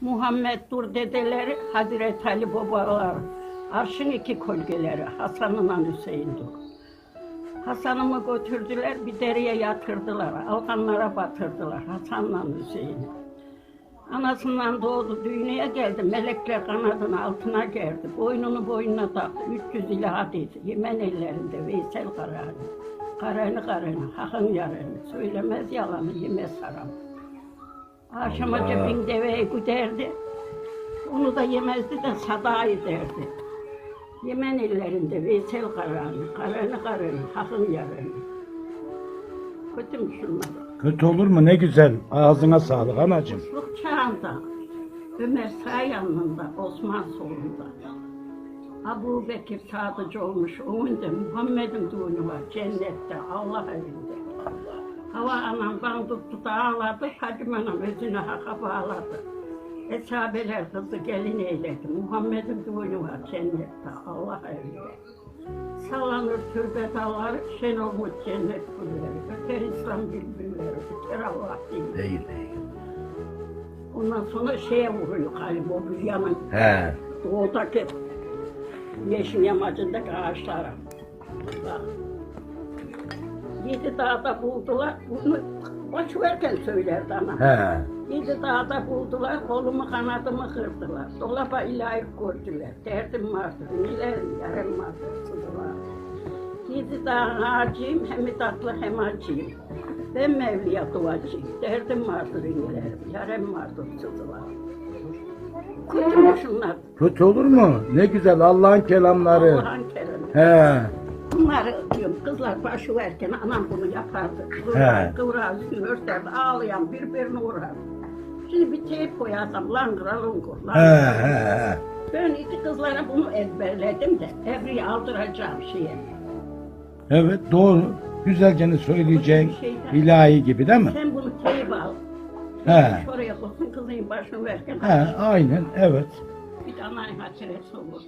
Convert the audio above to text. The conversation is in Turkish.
Muhammed Dur dedeleri, Hazreti Ali babalar, arşın iki kolgeleri, Hasan'la Hüseyin Dur. Hasan'ımı götürdüler, bir dereye yatırdılar, alkanlara batırdılar, Hasan'la Hüseyin'i. Anasından doğdu, dünyaya geldi, melekler kanadının altına geldi, boynunu boynuna taktı, 300 ilaha dedi, Yemen ellerinde Veysel Karani. Karani karani, hakın yarını, söylemez yalanı, yemez Akşamaca bin deveyi güderdi, onu da yemezdi de sada ederdi. Yemen ellerinde Veysel Karani, Karani karani, hakın yarını. Kötü mü şunlar? Kötü olur mu? Ne güzel. Ağzına sağlık anacığım. Kuşluk çağında Ömer sağ yanında, Osman solunda. Abu Bekir sadıcı olmuş, onun da Muhammed'in düğünü var cennette, Allah evinde. Hava anam bana tuttu da ağladı, Hadim anam özünü haka bağladı. Esabeler kızı gelin eyledi, Muhammed'in düğünü var cennette, Allah evinde. Sallanır türbe dalları, şen olmuş cennet gülleri, öter İslam bülbülleri, öter Allah dinleri. Değil değil. Ondan sonra şeye vuruyor galiba o Büyyan'ın He. doğudaki yeşil yamacındaki ağaçlara. Bak. Yedi dağda buldular, bunu başverken söylerdi ana. He. Yedi dağda buldular, kolumu kanadımı kırdılar. Dolaba ilahik koydular. Derdim vardı, nilerim yarım vardı, sızılar. Yedi dağın ağacıyım, hem tatlı hem acıyım. Ben Mevliya duacıyım, derdim vardır inilerim, yarım vardır sızılar. Kötü mü şunlar? Kötü olur mu? Ne güzel Allah'ın kelamları. Allah'ın keremi. He. Bunları diyorum, kızlar başı verken anam bunu yapardı. Kıvrar, kıvrar, üstünü örterdi, ağlayan birbirini uğrar. Şimdi bir teyp koyarsam langıra lungur, He langıra. he he. Ben iki kızlara bunu ezberledim de evriyi aldıracağım şeye. Evet doğru. Güzelce söyleyeceksin. ilahi gibi değil mi? Sen bunu teyip al. He. Şuraya koysun kızın başını verken. He aynen evet. Bir de anayın hatıresi olur.